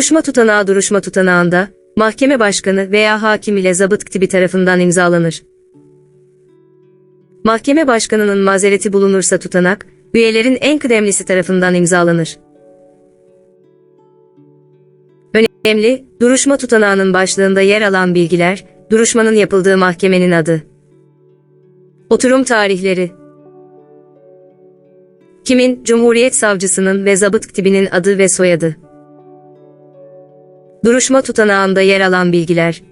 Duruşma tutanağı duruşma tutanağında, mahkeme başkanı veya hakim ile zabıt katibi tarafından imzalanır. Mahkeme başkanının mazereti bulunursa tutanak, üyelerin en kıdemlisi tarafından imzalanır. Önemli, duruşma tutanağının başlığında yer alan bilgiler, duruşmanın yapıldığı mahkemenin adı. Oturum tarihleri Kimin, Cumhuriyet Savcısının ve zabıt katibinin adı ve soyadı. Duruşma tutanağında yer alan bilgiler.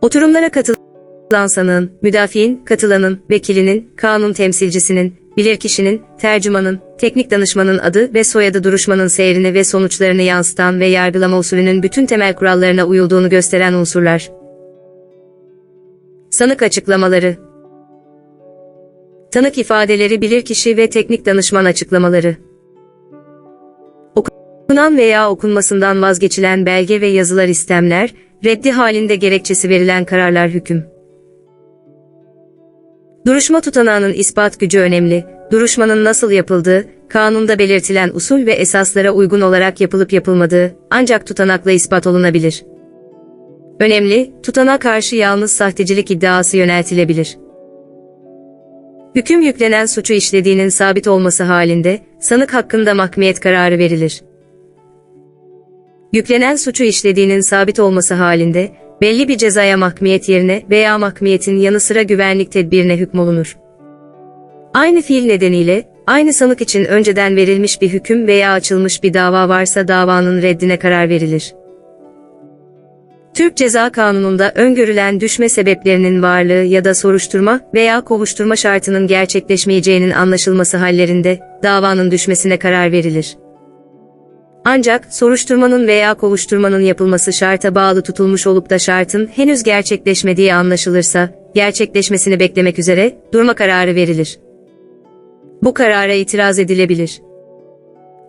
Oturumlara katılan sanığın, müdafiin, katılanın, vekilinin, kanun temsilcisinin, bilirkişinin, tercümanın, teknik danışmanın adı ve soyadı duruşmanın seyrini ve sonuçlarını yansıtan ve yargılama usulünün bütün temel kurallarına uyulduğunu gösteren unsurlar. Sanık açıklamaları Tanık ifadeleri bilirkişi ve teknik danışman açıklamaları Okunan veya okunmasından vazgeçilen belge ve yazılar istemler, reddi halinde gerekçesi verilen kararlar hüküm. Duruşma tutanağının ispat gücü önemli. Duruşmanın nasıl yapıldığı, kanunda belirtilen usul ve esaslara uygun olarak yapılıp yapılmadığı ancak tutanakla ispat olunabilir. Önemli, tutana karşı yalnız sahtecilik iddiası yöneltilebilir. Hüküm yüklenen suçu işlediğinin sabit olması halinde sanık hakkında mahkumiyet kararı verilir. Yüklenen suçu işlediğinin sabit olması halinde belli bir cezaya mahkumiyet yerine veya mahkumiyetin yanı sıra güvenlik tedbirine hükmolunur. Aynı fiil nedeniyle aynı sanık için önceden verilmiş bir hüküm veya açılmış bir dava varsa davanın reddine karar verilir. Türk Ceza Kanunu'nda öngörülen düşme sebeplerinin varlığı ya da soruşturma veya kovuşturma şartının gerçekleşmeyeceğinin anlaşılması hallerinde davanın düşmesine karar verilir. Ancak soruşturmanın veya kovuşturmanın yapılması şarta bağlı tutulmuş olup da şartın henüz gerçekleşmediği anlaşılırsa, gerçekleşmesini beklemek üzere durma kararı verilir. Bu karara itiraz edilebilir.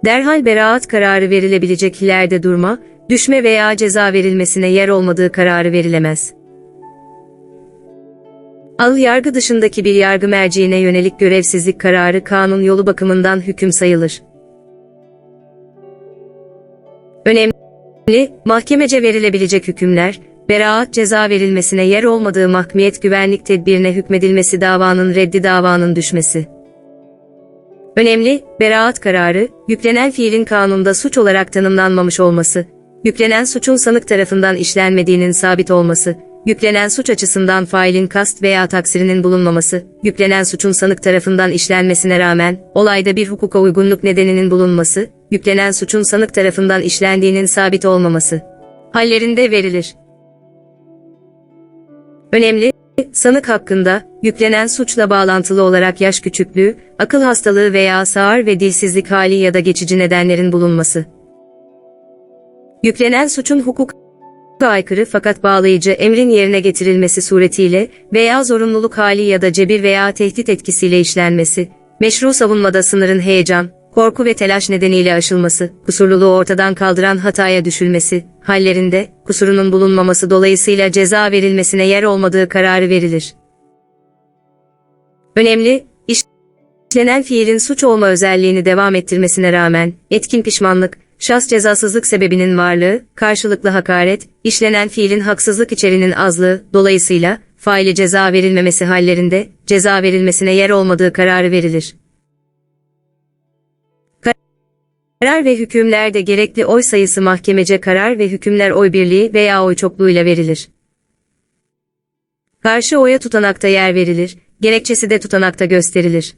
Derhal beraat kararı verilebilecek hilerde durma, düşme veya ceza verilmesine yer olmadığı kararı verilemez. Al yargı dışındaki bir yargı merciine yönelik görevsizlik kararı kanun yolu bakımından hüküm sayılır. Önemli, mahkemece verilebilecek hükümler, beraat ceza verilmesine yer olmadığı mahkumiyet güvenlik tedbirine hükmedilmesi davanın reddi davanın düşmesi. Önemli, beraat kararı, yüklenen fiilin kanunda suç olarak tanımlanmamış olması, yüklenen suçun sanık tarafından işlenmediğinin sabit olması, yüklenen suç açısından failin kast veya taksirinin bulunmaması, yüklenen suçun sanık tarafından işlenmesine rağmen, olayda bir hukuka uygunluk nedeninin bulunması, yüklenen suçun sanık tarafından işlendiğinin sabit olmaması. Hallerinde verilir. Önemli, sanık hakkında, yüklenen suçla bağlantılı olarak yaş küçüklüğü, akıl hastalığı veya sağır ve dilsizlik hali ya da geçici nedenlerin bulunması. Yüklenen suçun hukuka aykırı fakat bağlayıcı emrin yerine getirilmesi suretiyle veya zorunluluk hali ya da cebir veya tehdit etkisiyle işlenmesi, meşru savunmada sınırın heyecan, korku ve telaş nedeniyle aşılması, kusurluluğu ortadan kaldıran hataya düşülmesi, hallerinde kusurunun bulunmaması dolayısıyla ceza verilmesine yer olmadığı kararı verilir. Önemli, işlenen fiilin suç olma özelliğini devam ettirmesine rağmen, etkin pişmanlık, şahs cezasızlık sebebinin varlığı, karşılıklı hakaret, işlenen fiilin haksızlık içeriğinin azlığı, dolayısıyla, faile ceza verilmemesi hallerinde, ceza verilmesine yer olmadığı kararı verilir. Karar ve hükümlerde gerekli oy sayısı mahkemece karar ve hükümler oy birliği veya oy çokluğuyla verilir. Karşı oya tutanakta yer verilir, gerekçesi de tutanakta gösterilir.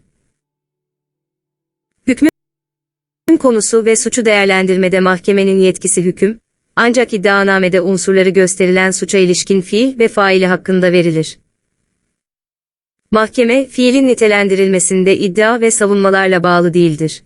Hükmün konusu ve suçu değerlendirmede mahkemenin yetkisi hüküm, ancak iddianamede unsurları gösterilen suça ilişkin fiil ve faili hakkında verilir. Mahkeme, fiilin nitelendirilmesinde iddia ve savunmalarla bağlı değildir.